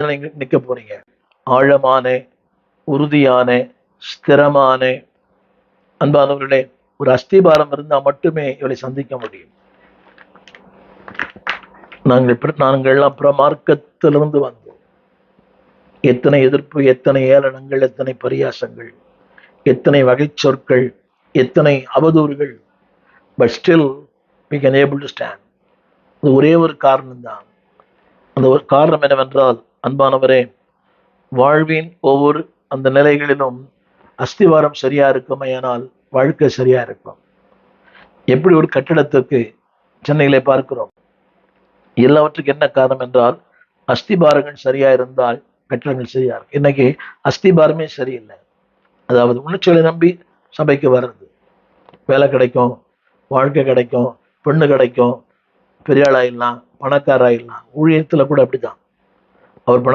நிற்க நிக்க போறீங்க? ஆழமான உறுதியான ஸ்திரமான அன்பானவர்களே ஒரு அஸ்திபாரம் இருந்தா மட்டுமே இவளை சந்திக்க முடியும். நாங்கள் இப்படி நாங்கள் எல்லாம் பிரமார்க்கத்திலிருந்து வந்தோம். எத்தனை எதிர்ப்பு எத்தனை ஏளனங்கள் எத்தனை பரியாசங்கள் எத்தனை வகை சொற்கள் எத்தனை அவதூறுகள். But still we can able to stand அது ஒரே ஒரு காரணம்தான். அந்த ஒரு காரணம் என்னவென்றால் அன்பானவரே வாழ்வின் ஒவ்வொரு அந்த நிலைகளிலும் அஸ்திவாரம் சரியா இருக்குமையானால் வாழ்க்கை சரியா இருக்கும். எப்படி ஒரு கட்டிடத்துக்கு சென்னையிலே பார்க்கிறோம்? எல்லாவற்றுக்கும் என்ன காரணம் என்றால் அஸ்திபாரங்கள் சரியா இருந்தால் கட்டிடங்கள் சரியா இருக்கும். இன்னைக்கு அஸ்திபாரமே சரியில்லை. அதாவது உணர்ச்சிகளை நம்பி சபைக்கு வர்றது. வேலை கிடைக்கும் வாழ்க்கை கிடைக்கும் பெண்ணு கிடைக்கும் பெரியாளாயிடலாம் பணக்காராயிடலாம் ஊழியத்துல கூட அப்படிதான். அவர் பண